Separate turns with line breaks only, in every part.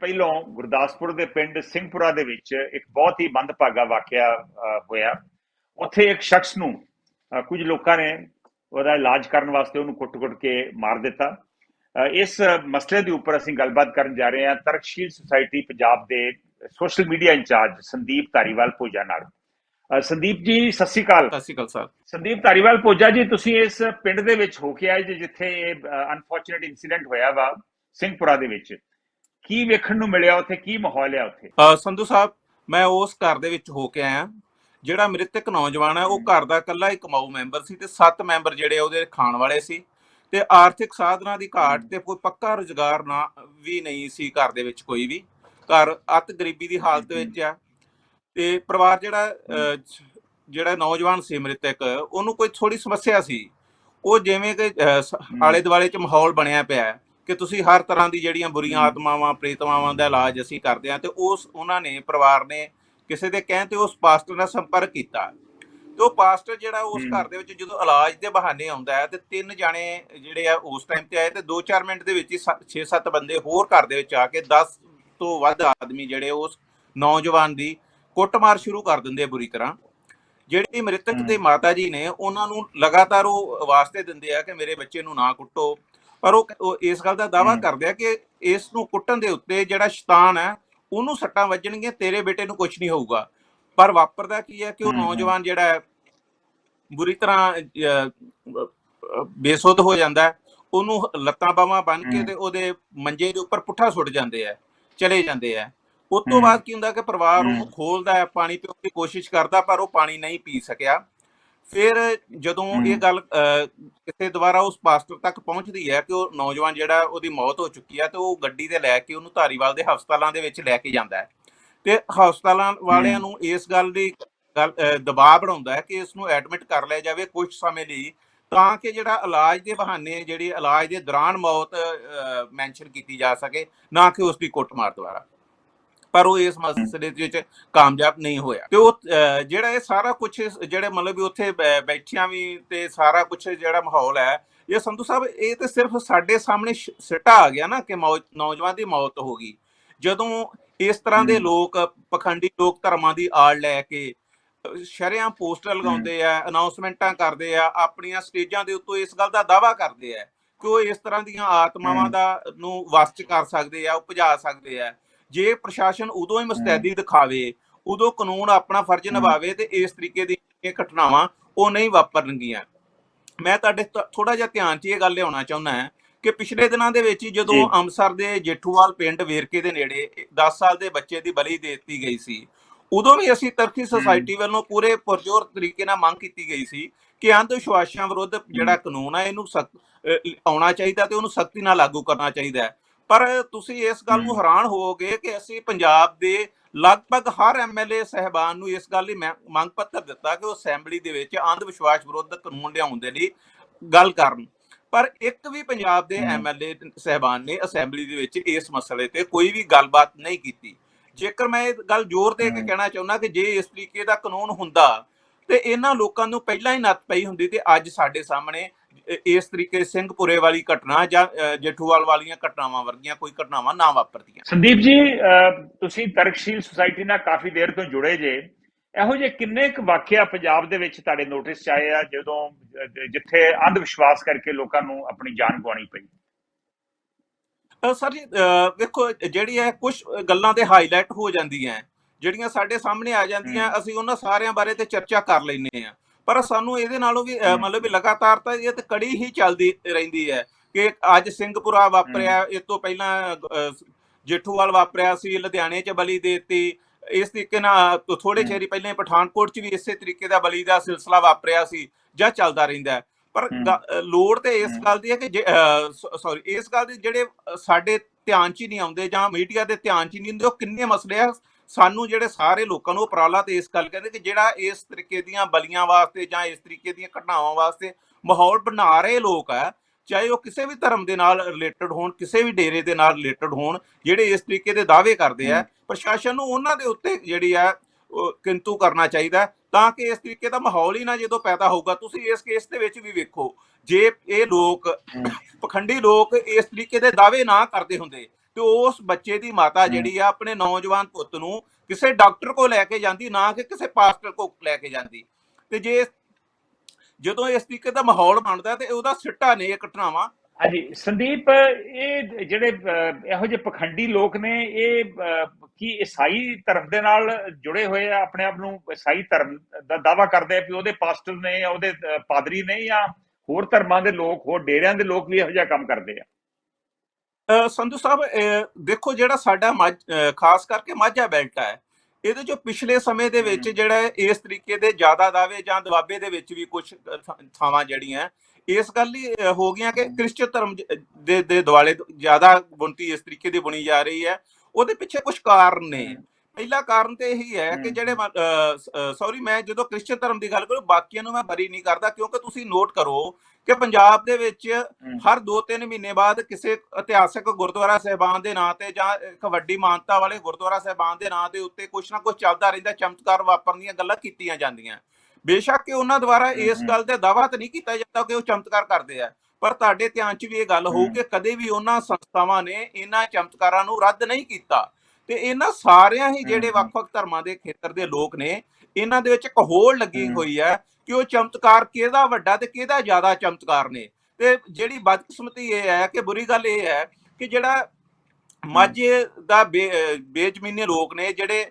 ਪਹਿਲੋਂ ਗੁਰਦਾਸਪੁਰ ਦੇ ਪਿੰਡ ਸਿੰਘਪੁਰਾ ਦੇ ਵਿੱਚ ਇੱਕ ਬਹੁਤ ਹੀ ਮੰਦਭਾਗਾ ਵਾਕਿਆ ਹੋਇਆ। ਉੱਥੇ ਇੱਕ ਸ਼ਖਸ ਨੂੰ ਕੁਝ ਲੋਕਾਂ ਨੇ ਉਹਦਾ ਇਲਾਜ ਕਰਨ ਵਾਸਤੇ ਉਹਨੂੰ ਕੁੱਟ-ਕੁੱਟ ਕੇ ਮਾਰ ਦਿੱਤਾ। ਇਸ ਮਸਲੇ ਦੇ ਉੱਪਰ ਅਸੀਂ ਗੱਲਬਾਤ ਕਰਨ ਜਾ ਰਹੇ ਹਾਂ ਤਰਕਸ਼ੀਲ ਸੁਸਾਇਟੀ ਪੰਜਾਬ ਦੇ social media incharge Sandeep Dhariwal Pooja ਨਾਲ। ਸੰਦੀਪ ਜੀ ਸਤਿ ਸ਼੍ਰੀ ਅਕਾਲ।
ਸਤਿ ਸ਼੍ਰੀ ਅਕਾਲ ਸਰ।
ਸੰਦੀਪ ਧਾਰੀਵਾਲ ਪੋਜਾ ਜੀ ਤੁਸੀਂ ਇਸ ਪਿੰਡ ਦੇ ਵਿੱਚ ਹੋ ਕੇ ਆਏ ਜਿੱਥੇ ਇਹ ਅਨਫੋਰਚੂਨੇਟ ਇਨਸੀਡੈਂਟ ਹੋਇਆ ਵਾ ਸਿੰਘਪੁਰਾ ਦੇ ਵਿੱਚ। ਕੀ ਵੇਖਣ ਨੂੰ ਮਿਲਿਆ ਉੱਥੇ, ਕੀ ਮਾਹੌਲ ਹੈ ਉੱਥੇ?
ਸੰਧੂ ਸਾਹਿਬ, ਮੈਂ ਉਸ ਘਰ ਦੇ ਵਿੱਚ ਹੋ ਕੇ ਆਇਆ। ਜਿਹੜਾ ਮ੍ਰਿਤਕ ਨੌਜਵਾਨ ਹੈ, ਉਹ ਘਰ ਦਾ ਇਕੱਲਾ ਹੀ ਕਮਾਊ ਮੈਂਬਰ ਸੀ ਤੇ ਸੱਤ ਮੈਂਬਰ ਜਿਹੜੇ ਉਹਦੇ ਖਾਣ ਵਾਲੇ ਸੀ। ਤੇ ਆਰਥਿਕ ਸਾਧਨਾਂ ਦੀ ਘਾਟ ਤੇ ਕੋਈ ਪੱਕਾ ਰੁਜ਼ਗਾਰ ਨਾ, ਵੀ ਨਹੀਂ ਸੀ ਘਰ ਦੇ ਵਿੱਚ ਕੋਈ ਵੀ। ਘਰ ਅਤ ਗਰੀਬੀ ਦੀ ਹਾਲਤ ਵਿੱਚ ਆ। ਤੇ ਪਰਿਵਾਰ ਜਿਹੜਾ ਜਿਹੜਾ ਨੌਜਵਾਨ ਸੀ ਮ੍ਰਿਤਕ, ਉਹਨੂੰ ਕੋਈ ਥੋੜੀ ਸਮੱਸਿਆ ਸੀ। ਉਹ ਜਿਵੇਂ ਕਿ ਆਲੇ ਦੁਆਲੇ ਚ ਮਾਹੌਲ ਬਣਿਆ ਪਿਆ ਕਿ ਤੁਸੀਂ ਹਰ ਤਰ੍ਹਾਂ ਦੀ ਜਿਹੜੀਆਂ ਬੁਰੀਆਂ। ਆਤਮਾਵਾਂ ਪ੍ਰੇਤਮਾਵਾਂ ਦਾ ਇਲਾਜ ਅਸੀਂ ਕਰਦੇ ਹਾਂ ਤੇ ਉਸ ਉਹਨਾਂ ਨੇ ਪਰਿਵਾਰ ਨੇ ਕਿਸੇ ਦੇ ਕਹਿਣ ਤੇ ਉਸ ਪਾਸਟਰ ਨਾਲ ਸੰਪਰਕ ਕੀਤਾ ਤੇ ਉਹ ਪਾਸਟਰ ਜਿਹੜਾ ਉਸ। ਘਰ ਦੇ ਵਿੱਚ ਜਦੋਂ ਇਲਾਜ ਦੇ ਬਹਾਨੇ ਆਉਂਦਾ ਹੈ ਤੇ ਤਿੰਨ ਜਾਣੇ ਜਿਹੜੇ ਆ ਉਸ ਟਾਈਮ ਤੇ ਆਏ ਤੇ 2-4 ਮਿੰਟ ਦੇ ਵਿੱਚ ਹੀ 6-7 ਬੰਦੇ ਹੋਰ ਘਰ ਦੇ ਵਿੱਚ ਆ ਕੇ 10 ਤੋਂ ਵੱਧ ਆਦਮੀ ਜਿਹੜੇ ਉਸ ਨੌਜਵਾਨ ਦੀ ਕੁੱਟਮਾਰ ਸ਼ੁਰੂ ਕਰ ਦਿੰਦੇ ਆ ਬੁਰੀ ਤਰ੍ਹਾਂ ਜਿਹੜੀ ਮ੍ਰਿਤਕ। ਦੇ ਮਾਤਾ ਜੀ ਨੇ ਉਹਨਾਂ ਨੂੰ ਲਗਾਤਾਰ ਉਹ ਵਾਸਤੇ ਦਿੰਦੇ ਆ ਕਿ ਮੇਰੇ ਬੱਚੇ ਨੂੰ ਨਾ ਕੁੱਟੋ ਪਰ ਉਹ ਇਸ ਗੱਲ ਦਾ ਦਾਵਾ। ਕਰਦੇ ਆ ਕਿ ਇਸ ਨੂੰ ਕੁੱਟਣ ਦੇ ਉੱਤੇ ਜਿਹੜਾ ਸ਼ੈਤਾਨ ਹੈ ਉਹਨੂੰ ਸੱਟਾਂ ਵੱਜਣਗੀਆਂ ਤੇਰੇ ਬੇਟੇ ਨੂੰ ਕੁਝ ਨਹੀਂ ਹੋਊਗਾ ਪਰ ਵਾਪਰਦਾ ਕੀ ਹੈ ਕਿ ਉਹ। ਨੌਜਵਾਨ ਜਿਹੜਾ ਹੈ ਬੁਰੀ ਤਰ੍ਹਾਂ ਬੇਸੁੱਧ ਹੋ ਜਾਂਦਾ ਉਹਨੂੰ ਲੱਤਾਂ ਬਾਹਾਂ ਬੰਨ ਕੇ। ਤੇ ਉਹਦੇ ਮੰਜੇ ਦੇ ਉੱਪਰ ਪੁੱਠਾ ਸੁੱਟ ਜਾਂਦੇ ਆ ਚਲੇ ਜਾਂਦੇ ਆ ਉਸ ਤੋਂ। ਬਾਅਦ ਕੀ ਹੁੰਦਾ ਕਿ ਪਰਿਵਾਰ ਉਹਨੂੰ। ਖੋਲਦਾ ਹੈ ਪਾਣੀ ਪੀਣ ਦੀ ਕੋਸ਼ਿਸ਼ ਕਰਦਾ ਪਰ ਉਹ ਪਾਣੀ ਨਹੀਂ ਪੀ ਸਕਿਆ ਫਿਰ ਜਦੋਂ। ਇਹ ਗੱਲ ਕਿਸੇ ਦੁਆਰਾ ਉਸ ਪਾਸਟਰ ਤੱਕ ਪਹੁੰਚਦੀ ਹੈ ਕਿ ਉਹ ਨੌਜਵਾਨ ਜਿਹੜਾ ਉਹਦੀ ਮੌਤ ਹੋ ਚੁੱਕੀ ਹੈ ਤੇ ਉਹ ਗੱਡੀ ਤੇ ਲੈ ਕੇ ਉਹਨੂੰ ਧਾਰੀਵਾਲ ਦੇ ਹਸਪਤਾਲਾਂ ਦੇ ਵਿੱਚ ਲੈ ਕੇ ਜਾਂਦਾ ਹੈ ਤੇ ਹਸਪਤਾਲਾਂ ਵਾਲਿਆਂ। ਨੂੰ ਇਸ ਗੱਲ ਦੀ ਗੱਲ ਦਬਾਅ ਬਣਾਉਂਦਾ ਹੈ ਕਿ ਇਸ ਨੂੰ ਐਡਮਿਟ ਕਰ ਲਿਆ ਜਾਵੇ ਕੁਝ ਸਮੇਂ ਲਈ ਤਾਂ ਕਿ ਜਿਹੜਾ ਇਲਾਜ ਦੇ ਬਹਾਨੇ ਜਿਹੜੀ ਇਲਾਜ ਦੇ ਦੌਰਾਨ ਮੌਤ ਮੈਂਸ਼ਨ ਕੀਤੀ ਜਾ ਸਕੇ ਨਾ ਕਿ ਉਸ ਦੀ ਕੁੱਟਮਾਰ ਦੁਆਰਾ ਪਰ ਉਹ ਇਸ ਮਸਲੇ ਦੇ ਵਿੱਚ ਕਾਮਯਾਬ ਨਹੀਂ ਹੋਇਆ। ਤੇ ਉਹ ਜਿਹੜਾ ਇਹ ਸਾਰਾ ਕੁਝ ਜਿਹੜੇ ਮਤਲਬ ਵੀ ਉੱਥੇ ਬੈਠਿਆਂ ਵੀ ਤੇ ਸਾਰਾ ਕੁਝ ਜਿਹੜਾ ਮਾਹੌਲ ਹੈ ਇਹ ਸੰਧੂ ਸਾਹਿਬ ਇਹ ਤੇ ਸਿਰਫ ਸਾਡੇ ਸਾਹਮਣੇ ਸਿੱਟਾ ਆ ਗਿਆ ਨਾ ਕਿ ਨੌਜਵਾਨ ਦੀ ਮੌਤ ਹੋ ਗਈ। ਜਦੋਂ ਇਸ ਤਰ੍ਹਾਂ ਦੇ। ਲੋਕ ਪਖੰਡੀ ਲੋਕ ਧਰਮਾਂ ਦੀ ਆੜ ਲੈ ਕੇ ਸ਼ਰਿਆਂ ਪੋਸਟਰ ਲਗਾਉਂਦੇ ਆ ਅਨਾਉਂਸਮੈਂਟਾਂ ਕਰਦੇ ਆ ਆਪਣੀਆਂ ਸਟੇਜਾਂ ਦੇ ਉੱਤੋਂ ਇਸ ਗੱਲ ਦਾ ਦਾਵਾ ਕਰਦੇ ਆ ਕਿ ਉਹ ਇਸ ਤਰ੍ਹਾਂ ਦੀਆਂ ਆਤਮਾਵਾਂ। ਦਾ ਨੂੰ ਵਸ ਚ ਕਰ ਸਕਦੇ ਆ ਉਪਜਾ ਸਕਦੇ ਆ। ਜੇ ਪ੍ਰਸ਼ਾਸਨ ਉਦੋਂ ਹੀ ਮੁਸਤੈਦੀ ਦਿਖਾਵੇ ਉਦੋਂ ਕਾਨੂੰਨ ਆਪਣਾ ਫਰਜ਼। ਨਿਭਾਵੇ ਤੇ ਇਸ ਤਰੀਕੇ ਦੀਆਂ ਘਟਨਾਵਾਂ ਉਹ ਨਹੀਂ ਵਾਪਰਨਗੀਆਂ। ਮੈਂ ਤੁਹਾਡੇ ਥੋੜਾ ਜਿਹਾ ਧਿਆਨ 'ਚ ਇਹ ਗੱਲ ਲਿਆਉਣਾ ਚਾਹੁੰਦਾ ਹਾਂ ਕਿ ਪਿਛਲੇ ਦਿਨਾਂ ਦੇ ਵਿੱਚ ਜਦੋਂ। ਅੰਮ੍ਰਿਤਸਰ ਦੇ ਜੇਠੂਵਾਲ ਪਿੰਡ ਵੇਰਕੇ ਦੇ ਨੇੜੇ 10 ਸਾਲ ਦੇ ਬੱਚੇ ਦੀ ਬਲੀ ਦੇ ਦਿੱਤੀ ਗਈ ਸੀ ਉਦੋਂ ਵੀ ਅਸੀਂ ਤਰਕੀ ਸੁਸਾਇਟੀ ਵੱਲੋਂ ਪੂਰੇ ਪੁਰਜੋਰ ਤਰੀਕੇ ਨਾਲ ਮੰਗ ਕੀਤੀ ਗਈ ਸੀ ਕਿ ਅੰਧ ਵਿਸ਼ਵਾਸਾਂ ਵਿਰੁੱਧ ਜਿਹੜਾ ਕਾਨੂੰਨ ਹੈ ਇਹਨੂੰ ਸਖਤ ਆਉਣਾ ਚਾਹੀਦਾ ਤੇ ਉਹਨੂੰ ਸਖਤੀ ਨਾਲ ਲਾਗੂ ਕਰਨਾ ਚਾਹੀਦਾ ਹੈ। ਪਰ ਤੁਸੀਂ ਇਸ ਗੱਲ ਨੂੰ। ਹੈਰਾਨ ਹੋਵੋਗੇ ਕਿ ਅਸੀਂ ਪੰਜਾਬ ਦੇ ਲਗਭਗ ਹਰ ਐਮਐਲਏ ਸਹਿਬਾਨ ਨੂੰ ਇਸ ਗੱਲ ਲਈ ਮੰਗ ਪੱਤਰ ਦਿੱਤਾ ਕਿ ਉਹ ਅਸੈਂਬਲੀ ਦੇ ਵਿੱਚ ਅੰਧ ਵਿਸ਼ਵਾਸ ਵਿਰੁੱਧ ਕਾਨੂੰਨ ਲਿਆਉਣ ਦੇ ਲਈ ਗੱਲ ਕਰਨ ਪਰ ਇੱਕ ਵੀ ਪੰਜਾਬ ਦੇ। ਐਮਐਲਏ ਸਹਿਬਾਨ ਨੇ ਅਸੈਂਬਲੀ ਦੇ ਵਿੱਚ ਇਸ ਮਸਲੇ ਤੇ ਕੋਈ ਵੀ ਗੱਲਬਾਤ ਨਹੀਂ ਕੀਤੀ ਜੇਕਰ ਮੈਂ ਇਹ ਗੱਲ ਜ਼ੋਰ ਦੇ ਕੇ। ਕਹਿਣਾ ਚਾਹੁੰਦਾ ਕਿ ਜੇ ਇਸ ਤਰੀਕੇ ਦਾ ਕਾਨੂੰਨ ਹੁੰਦਾ ਤੇ ਇਹਨਾਂ ਲੋਕਾਂ ਨੂੰ ਪਹਿਲਾਂ ਹੀ ਨੱਥ ਪਈ ਹੁੰਦੀ ਤੇ ਅੱਜ ਸਾਡੇ ਸਾਹਮਣੇ ਇਸ ਤਰੀਕੇ ਸਿੰਘਪੁਰੇ ਵਾਲੀ ਘਟਨਾ ਜਾਂ ਜੇਠੂਵਾਲ ਵਾਲੀਆਂ ਘਟਨਾਵਾਂ ਵਰਗੀਆਂ ਕੋਈ ਘਟਨਾਵਾਂ ਨਾ ਵਾਪਰਦੀਆਂ।
ਸੰਦੀਪ ਜੀ ਤੁਸੀਂ ਤਰਕਸ਼ੀਲ ਸੁਸਾਇਟੀ ਨਾਲ ਕਾਫੀ ਦੇਰ ਤੋਂ ਜੁੜੇ ਜੇ। ਇਹੋ ਜਿਹੇ ਕਿੰਨੇ ਕੁ ਵਾਕਿਆ ਪੰਜਾਬ ਦੇ ਵਿੱਚ ਤੁਹਾਡੇ ਨੋਟਿਸ 'ਚ ਆਏ ਆ ਜਦੋਂ ਜਿੱਥੇ ਅੰਧ ਵਿਸ਼ਵਾਸ ਕਰਕੇ ਲੋਕਾਂ ਨੂੰ ਆਪਣੀ ਜਾਨ ਗਵਾਉਣੀ ਪਈ?
ਸਰ ਜੀ ਵੇਖੋ ਜਿਹੜੀ ਹੈ ਕੁਝ ਗੱਲਾਂ ਤੇ ਹਾਈਲਾਈਟ ਹੋ ਜਾਂਦੀਆਂ ਜਿਹੜੀਆਂ ਸਾਡੇ ਸਾਹਮਣੇ ਆ ਜਾਂਦੀਆਂ ਅਸੀਂ ਉਹਨਾਂ ਸਾਰਿਆਂ ਬਾਰੇ ਤੇ ਚਰਚਾ ਕਰ ਲੈਂਦੇ ਆ ਪਰ ਸਾਨੂੰ ਇਹਦੇ ਨਾਲੋਂ ਵੀ। ਮਤਲਬ ਵੀ ਲਗਾਤਾਰ ਤਾਂ ਇਹ ਤੇ ਕੜੀ ਹੀ ਚੱਲਦੀ ਰਹਿੰਦੀ ਹੈ ਕਿ ਅੱਜ ਸਿੰਘਪੁਰਾ ਵਾਪਰਿਆ ਇਸ ਤੋਂ ਪਹਿਲਾਂ ਜੇਠੂਵਾਲ ਵਾਪਰਿਆ ਸੀ ਲੁਧਿਆਣੇ 'ਚ ਬਲੀ ਦੇਤੀ ਇਸ ਤਰੀਕੇ ਨਾਲ ਥੋੜੇ। ਚਿਰ ਪਹਿਲਾਂ ਪਠਾਨਕੋਟ 'ਚ ਵੀ ਇਸੇ ਤਰੀਕੇ ਦਾ ਬਲੀ ਦਾ ਸਿਲਸਿਲਾ ਵਾਪਰਿਆ ਸੀ ਜਾਂ ਚੱਲਦਾ ਰਹਿੰਦਾ। ਪਰ ਲੋੜ ਤੇ ਇਸ। ਗੱਲ ਦੀ ਹੈ ਕਿ ਸੌਰੀ ਇਸ ਗੱਲ ਦੀ ਜਿਹੜੇ ਸਾਡੇ ਧਿਆਨ 'ਚ ਹੀ ਨਹੀਂ ਆਉਂਦੇ ਜਾਂ ਮੀਡੀਆ ਦੇ ਧਿਆਨ 'ਚ ਹੀ ਨਹੀਂ ਹੁੰਦੇ ਉਹ ਕਿੰਨੇ ਮਸਲੇ ਆ ਸਾਨੂੰ ਜਿਹੜੇ ਸਾਰੇ ਲੋਕਾਂ ਨੂੰ ਉਪਰਾਲਾ ਤੇ ਇਸ ਗੱਲ ਕਹਿੰਦੇ ਕਿ ਜਿਹੜਾ ਇਸ ਤਰੀਕੇ ਦੀਆਂ ਬਲੀਆਂ ਵਾਸਤੇ ਜਾਂ ਇਸ ਤਰੀਕੇ ਦੀਆਂ ਘਟਨਾਵਾਂ ਵਾਸਤੇ ਮਾਹੌਲ ਬਣਾ ਰਹੇ ਲੋਕ ਆ ਚਾਹੇ ਉਹ ਕਿਸੇ ਵੀ ਧਰਮ ਦੇ ਨਾਲ ਰਿਲੇਟਡ ਹੋਣ ਕਿਸੇ ਵੀ ਡੇਰੇ ਦੇ ਨਾਲ ਰਿਲੇਟਡ ਹੋਣ ਜਿਹੜੇ ਇਸ ਤਰੀਕੇ ਦੇ ਦਾਅਵੇ ਕਰਦੇ ਆ। ਪ੍ਰਸ਼ਾਸਨ ਨੂੰ ਉਹਨਾਂ ਦੇ ਉੱਤੇ ਜਿਹੜੀ ਆ ਕਿੰਤੂ ਕਰਨਾ ਚਾਹੀਦਾ ਤਾਂ ਕਿ ਇਸ ਤਰੀਕੇ ਦਾ ਮਾਹੌਲ ਹੀ ਨਾ ਜਦੋਂ ਪੈਦਾ ਹੋਊਗਾ ਤੁਸੀਂ ਇਸ ਕੇਸ ਦੇ ਵਿੱਚ ਵੀ ਵੇਖੋ ਜੇ ਇਹ ਲੋਕ ਪਖੰਡੀ ਲੋਕ ਇਸ ਤਰੀਕੇ ਦੇ ਦਾਅਵੇ ਨਾ ਕਰਦੇ ਹੁੰਦੇ ਤੇ ਉਸ ਬੱਚੇ ਦੀ ਮਾਤਾ ਜਿਹੜੀ ਆ ਆਪਣੇ ਨੌਜਵਾਨ ਪੁੱਤ ਨੂੰ ਕਿਸੇ ਡਾਕਟਰ ਕੋਲ ਲੈ ਕੇ ਜਾਂਦੀ ਨਾ ਕਿ ਕਿਸੇ ਪਾਸਟਰ ਕੋਲ ਲੈ ਕੇ ਜਾਂਦੀ। ਤੇ ਜੇ ਜਦੋਂ ਇਸ ਤਰੀਕੇ ਦਾ ਮਾਹੌਲ ਬਣਦਾ ਤੇ ਉਹਦਾ ਸਿੱਟਾ ਨੇ ਇਹ ਘਟਨਾਵਾਂ।
ਹਾਂਜੀ ਸੰਦੀਪ ਇਹ ਜਿਹੜੇ ਇਹੋ ਜਿਹੇ ਪਖੰਡੀ ਲੋਕ ਨੇ ਇਹ ਕੀ ਈਸਾਈ ਧਰਮ ਦੇ ਨਾਲ ਜੁੜੇ ਹੋਏ ਆ ਆਪਣੇ ਆਪ ਨੂੰ ਈਸਾਈ ਧਰਮ ਦਾ ਦਾਵਾ ਕਰਦੇ ਆ ਕਿ ਉਹਦੇ ਪਾਸਟਰ ਨੇ ਉਹਦੇ ਪਾਦਰੀ ਨੇ ਜਾਂ ਹੋਰ ਧਰਮਾਂ ਦੇ ਲੋਕ ਹੋਰ ਡੇਰਿਆਂ ਦੇ ਲੋਕ ਵੀ ਇਹੋ ਜਿਹਾ ਕੰਮ ਕਰਦੇ ਆ।
ਸੰਧੂ ਸਾਹਿਬ ਦੇਖੋ ਜਿਹੜਾ ਸਾਡਾ ਖਾਸ ਕਰਕੇ ਮਾਝਾ ਬੈਲਟ ਹੈ ਇਹਦੇ ਜੋ ਪਿਛਲੇ ਸਮੇਂ ਦੇ ਵਿੱਚ। ਜਿਹੜਾ ਇਸ ਤਰੀਕੇ ਦੇ ਜ਼ਿਆਦਾ ਦਾਅਵੇ ਜਾਂ ਦਬਾਬੇ ਦੇ ਵਿੱਚ ਵੀ ਕੁਝ ਥਾਵਾਂ ਜਿਹੜੀਆਂ ਇਸ ਗੱਲ ਹੀ ਹੋ ਗਈਆਂ ਕਿ ਕ੍ਰਿਸਚਨ ਧਰਮ ਦੇ ਦੇ ਦੁਆਲੇ ਜ਼ਿਆਦਾ ਬੁਣਤੀ ਇਸ ਤਰੀਕੇ ਦੀ ਬੁਣੀ ਜਾ ਰਹੀ ਹੈ ਉਹਦੇ ਪਿੱਛੇ ਕੁਝ ਕਾਰਨ ਨੇ। ਪਹਿਲਾ ਕਾਰਨ ਤੇ ਇਹੀ ਹੈ ਕਿ। ਜਿਹੜੇ ਸੌਰੀ ਮੈਂ ਜਦੋਂ ਕ੍ਰਿਸਚਨ ਧਰਮ ਦੀ ਗੱਲ ਕਰਾਂ ਬਾਕੀਆਂ ਨੂੰ ਮੈਂ ਬਰੀ ਨਹੀਂ ਕਰਦਾ ਕਿਉਂਕਿ ਤੁਸੀਂ ਨੋਟ ਕਰੋ ਕਿ ਪੰਜਾਬ ਦੇ ਵਿੱਚ ਹਰ 2-3 ਮਹੀਨੇ ਬਾਅਦ ਕਿਸੇ ਇਤਿਹਾਸਕ ਗੁਰਦੁਆਰਾ ਸਾਹਿਬਾਨ ਦੇ ਨਾਂ ਤੇ ਜਾਂ ਇੱਕ ਵੱਡੀ ਮਾਨਤਾ ਵਾਲੇ ਗੁਰਦੁਆਰਾ ਸਾਹਿਬਾਨ ਦੇ ਨਾਂ ਦੇ ਉੱਤੇ ਕੁਛ ਨਾ ਕੁਛ ਚੱਲਦਾ ਰਹਿੰਦਾ ਚਮਤਕਾਰ ਵਾਪਰਨ ਦੀਆਂ ਗੱਲਾਂ ਕੀਤੀਆਂ ਜਾਂਦੀਆਂ ਬੇਸ਼ੱਕ ਕਿ ਉਹਨਾਂ ਦੁਆਰਾ ਇਸ। ਗੱਲ ਤੇ ਦਾਅਵਾ ਤਾਂ ਨਹੀਂ ਕੀਤਾ ਜਾਂਦਾ ਕਿ ਉਹ ਚਮਤਕਾਰ ਕਰਦੇ ਆ ਪਰ ਤੁਹਾਡੇ ਧਿਆਨ 'ਚ ਵੀ ਇਹ ਗੱਲ ਹੋਊ। ਕਿ ਕਦੇ ਵੀ ਉਹਨਾਂ ਸੰਸਥਾਵਾਂ ਨੇ ਇਹਨਾਂ ਚਮਤਕਾਰਾਂ ਨੂੰ ਰੱਦ ਨਹੀਂ ਕੀਤਾ ਤੇ ਇਹਨਾਂ ਸਾਰਿਆਂ ਹੀ ਜਿਹੜੇ। ਵੱਖ-ਵੱਖ ਧਰਮਾਂ ਦੇ ਖੇਤਰ ਦੇ ਲੋਕ ਨੇ ਇਹਨਾਂ ਦੇ ਵਿੱਚ ਇੱਕ ਹੋੜ ਲੱਗੀ। ਹੋਈ ਹੈ ਕਿ ਉਹ ਚਮਤਕਾਰ ਕਿਹਦਾ ਵੱਡਾ ਤੇ ਕਿਹਦਾ ਜ਼ਿਆਦਾ ਚਮਤਕਾਰ ਨੇ ਤੇ ਜਿਹੜੀ ਬਦਕਿਸਮਤੀ ਇਹ ਹੈ ਕਿ ਬੁਰੀ ਗੱਲ ਇਹ ਹੈ ਕਿ ਜਿਹੜਾ ਮਾਝੇ ਦਾ ਬੇਜ਼ਮੀਨੇ ਲੋਕ ਨੇ ਜਿਹੜੇ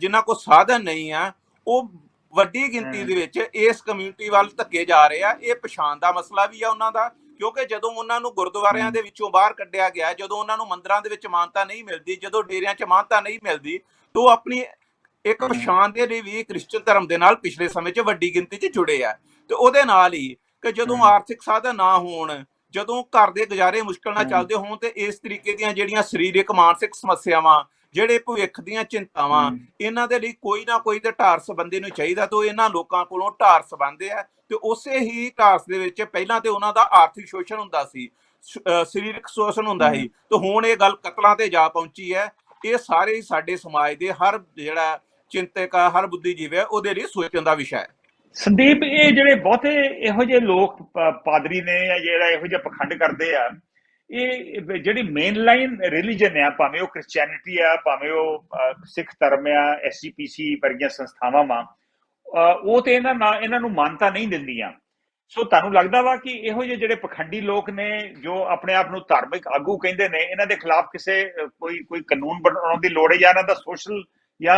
ਜਿਨ੍ਹਾਂ ਕੋਲ ਸਾਧਨ ਨਹੀਂ ਆ ਉਹ ਵੱਡੀ ਗਿਣਤੀ। ਦੇ ਵਿੱਚ ਇਸ ਕਮਿਊਨਿਟੀ ਵੱਲ ਧੱਕੇ ਜਾ ਰਹੇ ਆ ਇਹ ਪਛਾਣ ਦਾ ਮਸਲਾ ਵੀ ਆ ਉਹਨਾਂ ਦਾ ਕਿਉਂਕਿ ਜਦੋਂ ਉਹਨਾਂ ਨੂੰ ਗੁਰਦੁਆਰਿਆਂ। ਦੇ ਵਿੱਚੋਂ ਬਾਹਰ ਕੱਢਿਆ ਗਿਆ ਜਦੋਂ ਉਹਨਾਂ ਨੂੰ ਮੰਦਰਾਂ ਦੇ ਵਿੱਚ ਮਾਨਤਾ ਨਹੀਂ ਮਿਲਦੀ ਜਦੋਂ ਡੇਰਿਆਂ 'ਚ ਮਾਨਤਾ ਨਹੀਂ ਮਿਲਦੀ ਤਾਂ ਆਪਣੀ ਇੱਕ। ਪਛਾਣ ਦੇ ਲਈ ਵੀ ਕ੍ਰਿਸਚਨ ਧਰਮ ਦੇ ਨਾਲ ਪਿਛਲੇ ਸਮੇਂ 'ਚ ਵੱਡੀ ਗਿਣਤੀ 'ਚ ਜੁੜੇ ਆ ਤੇ ਉਹਦੇ ਨਾਲ ਹੀ ਕਿ ਜਦੋਂ। ਆਰਥਿਕ ਸਾਧਨ ਨਾ ਹੋਣ ਜਦੋਂ ਘਰ ਦੇ ਗੁਜ਼ਾਰੇ ਮੁਸ਼ਕਲ ਨਾਲ। ਚੱਲਦੇ ਹੋਣ ਤੇ ਇਸ ਤਰੀਕੇ ਦੀਆਂ ਜਿਹੜੀਆਂ ਸਰੀਰਕ ਮਾਨਸਿਕ ਸਮੱਸਿਆਵਾਂ ਜਿਹੜੇ ਭਵਿੱਖ ਦੀਆਂ ਚਿੰਤਾਵਾਂ। ਇਹਨਾਂ ਦੇ ਲਈ ਕੋਈ ਨਾ ਕੋਈ ਤੇ ਢਾਰਸ ਬੰਦੇ ਨੂੰ ਚਾਹੀਦਾ ਤੇ ਇਹਨਾਂ ਲੋਕਾਂ ਕੋਲੋਂ ਢਾਰਸ ਬੰਦੇ ਆ ਤੇ ਉਸੇ ਹੀ ਢਾਰਸ ਦੇ ਵਿੱਚ ਪਹਿਲਾਂ ਤੇ ਉਹਨਾਂ ਦਾ ਆਰਥਿਕ ਸ਼ੋਸ਼ਣ ਹੁੰਦਾ ਸੀ ਸਰੀਰਕ ਸ਼ੋਸ਼ਣ ਹੁੰਦਾ ਸੀ ਤੇ ਹੁਣ ਇਹ ਗੱਲ ਕਤਲਾਂ ਤੇ ਜਾ ਪਹੁੰਚੀ ਹੈ ਇਹ ਸਾਰੇ ਸਾਡੇ ਸਮਾਜ ਦੇ ਹਰ ਜਿਹੜਾ ਚਿੰਤਕ ਆ ਹਰ ਬੁੱਧੀਜੀਵੀ ਹੈ ਉਹਦੇ ਲਈ ਸੋਚਣ ਦਾ ਵਿਸ਼ਾ ਹੈ
ਸੰਦੀਪ ਇਹ ਜਿਹੜੇ ਬਹੁਤੇ ਇਹੋ ਜਿਹੇ ਲੋਕ ਪਾਦਰੀ ਨੇ ਜਾਂ ਜਿਹੜਾ ਇਹੋ ਜਿਹਾ ਪਖੰਡ ਕਰਦੇ ਆ ਇਹ ਜਿਹੜੀ ਮੇਨ ਲਾਈਨ ਰਿਲੀਜਨ ਆ, ਭਾਵੇਂ ਉਹ ਕ੍ਰਿਸਚੀਅਨਿਟੀ ਆ, ਭਾਵੇਂ ਉਹ ਸਿੱਖ ਧਰਮ ਆ ਐਸਜੀਪੀਸੀ ਵਰਗੀਆਂ ਸੰਸਥਾਵਾਂ ਵਾ ਉਹ ਤੇ ਇਹਨਾਂ ਨਾਲ, ਇਹਨਾਂ ਨੂੰ ਮਾਨਤਾ ਨਹੀਂ ਦਿੰਦੀਆਂ। ਸੋ ਤੁਹਾਨੂੰ ਲੱਗਦਾ ਵਾ ਕਿ ਇਹੋ ਜਿਹੇ ਜਿਹੜੇ ਪਖੰਡੀ ਲੋਕ ਨੇ, ਜੋ ਆਪਣੇ ਆਪ ਨੂੰ ਧਾਰਮਿਕ ਆਗੂ ਕਹਿੰਦੇ ਨੇ, ਇਹਨਾਂ ਦੇ ਖਿਲਾਫ ਕਿਸੇ ਕੋਈ ਕੋਈ ਕਾਨੂੰਨ ਬਣਾਉਣ ਦੀ ਲੋੜ ਹੈ ਜਾਂ ਇਹਨਾਂ ਦਾ ਸੋਸ਼ਲ ਜਾਂ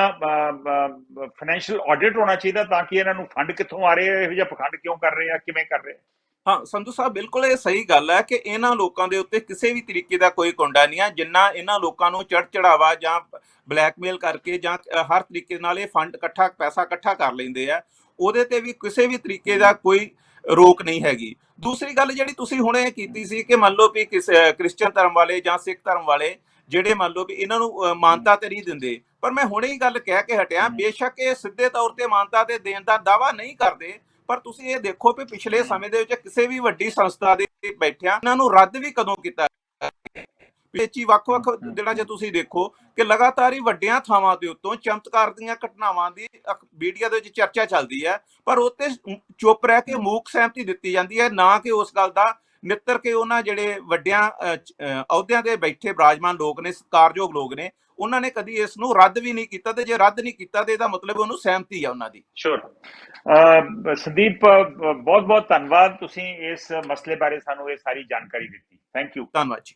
ਫਾਈਨੈਂਸ਼ੀਅਲ ਆਡਿਟ ਹੋਣਾ ਚਾਹੀਦਾ ਤਾਂ ਕਿ ਇਹਨਾਂ ਨੂੰ ਫੰਡ ਕਿੱਥੋਂ ਆ ਰਹੇ ਆ, ਇਹੋ ਜਿਹਾ ਪਖੰਡ ਕਿਉਂ ਕਰ ਰਹੇ ਆ, ਕਿਵੇਂ ਕਰ ਰਹੇ ਆ?
ਹਾਂ ਸੰਧੂ ਸਾਹਿਬ ਬਿਲਕੁਲ ਇਹ ਸਹੀ ਗੱਲ ਹੈ ਕਿ ਇਹਨਾਂ ਲੋਕਾਂ ਦੇ ਉੱਤੇ ਕਿਸੇ ਵੀ ਤਰੀਕੇ ਦਾ ਕੋਈ ਕੁੰਡਾ ਨਹੀਂ ਆ ਜਿੰਨਾ ਇਹਨਾਂ ਲੋਕਾਂ ਨੂੰ ਚੜ ਚੜਾਵਾ ਜਾਂ ਬਲੈਕਮੇਲ ਕਰਕੇ ਜਾਂ ਹਰ ਤਰੀਕੇ ਨਾਲ ਇਹ ਫੰਡ ਇਕੱਠਾ ਪੈਸਾ ਇਕੱਠਾ ਕਰ ਲੈਂਦੇ ਆ ਉਹਦੇ ਤੇ ਵੀ ਕਿਸੇ ਵੀ ਤਰੀਕੇ ਦਾ ਕੋਈ ਰੋਕ ਨਹੀਂ ਹੈਗੀ ਦੂਸਰੀ ਗੱਲ ਜਿਹੜੀ ਤੁਸੀਂ ਹੁਣੇ ਕੀਤੀ ਸੀ ਕਿ ਮੰਨ ਲਓ ਵੀ ਕ੍ਰਿਸਚੀਅਨ ਧਰਮ ਵਾਲੇ ਜਾਂ ਸਿੱਖ ਧਰਮ ਵਾਲੇ ਜਿਹੜੇ ਮੰਨ ਲਓ ਵੀ ਇਹਨਾਂ ਨੂੰ ਮਾਨਤਾ ਤੇ ਨਹੀਂ ਦਿੰਦੇ ਪਰ ਮੈਂ ਹੁਣੇ ਹੀ ਗੱਲ ਕਹਿ ਕੇ ਹਟਿਆ। ਬੇਸ਼ੱਕ ਇਹ ਸਿੱਧੇ ਤੌਰ ਤੇ ਮਾਨਤਾ ਤੇ ਦੇਣ ਦਾ ਦਾਵਾ ਨਹੀਂ ਕਰਦੇ ਪਰ ਤੁਸੀਂ ਇਹ ਦੇਖੋ ਕਿ ਪਿਛਲੇ। ਸਮੇਂ ਦੇ ਵਿੱਚ ਕਿਸੇ ਵੀ ਵੱਡੀ ਸੰਸਥਾ ਦੇ ਬੈਠਿਆਂ ਇਹਨਾਂ ਨੂੰ ਰੱਦ ਵੀ ਕਦੋਂ ਕੀਤਾ ਵਿੱਚ ਹੀ ਵੱਖ-ਵੱਖ। ਦਿਨਾਂ 'ਚ ਤੁਸੀਂ ਦੇਖੋ ਕਿ ਲਗਾਤਾਰ ਹੀ ਵੱਡੀਆਂ ਥਾਵਾਂ ਦੇ ਉੱਤੋਂ ਚਮਤਕਾਰ ਦੀਆਂ ਘਟਨਾਵਾਂ ਦੀ ਮੀਡੀਆ ਦੇ ਵਿੱਚ ਚਰਚਾ ਚੱਲਦੀ ਹੈ ਪਰ ਉੱਤੇ ਚੁੱਪ ਰਹਿ ਕੇ ਮੂਕ ਸਹਿਮਤੀ ਦਿੱਤੀ ਜਾਂਦੀ ਹੈ ਨਾ ਕਿ ਉਸ ਗੱਲ ਦਾ ਨਿੱਤਰ ਕੇ ਉਹਨਾਂ ਜਿਹੜੇ ਵੱਡਿਆਂ ਅਹੁਦਿਆਂ ਤੇ ਬੈਠੇ ਬਿਰਾਜਮਾਨ ਲੋਕ ਨੇ ਸਤਿਕਾਰਯੋਗ ਲੋਕ ਨੇ ਉਹਨਾਂ ਨੇ ਕਦੀ ਇਸ ਨੂੰ ਰੱਦ ਵੀ ਨਹੀਂ ਕੀਤਾ ਤੇ ਜੇ ਰੱਦ ਨਹੀਂ ਕੀਤਾ ਤੇ ਇਹਦਾ ਮਤਲਬ ਉਹਨੂੰ ਸਹਿਮਤੀ ਆ ਉਹਨਾਂ ਦੀ।
ਸ਼ੋਰ ਸੰਦੀਪ ਬਹੁਤ ਬਹੁਤ ਧੰਨਵਾਦ ਤੁਸੀਂ ਇਸ ਮਸਲੇ ਬਾਰੇ ਸਾਨੂੰ ਇਹ ਸਾਰੀ ਜਾਣਕਾਰੀ ਦਿੱਤੀ। ਥੈਂਕ ਯੂ
ਧੰਨਵਾਦ ਜੀ।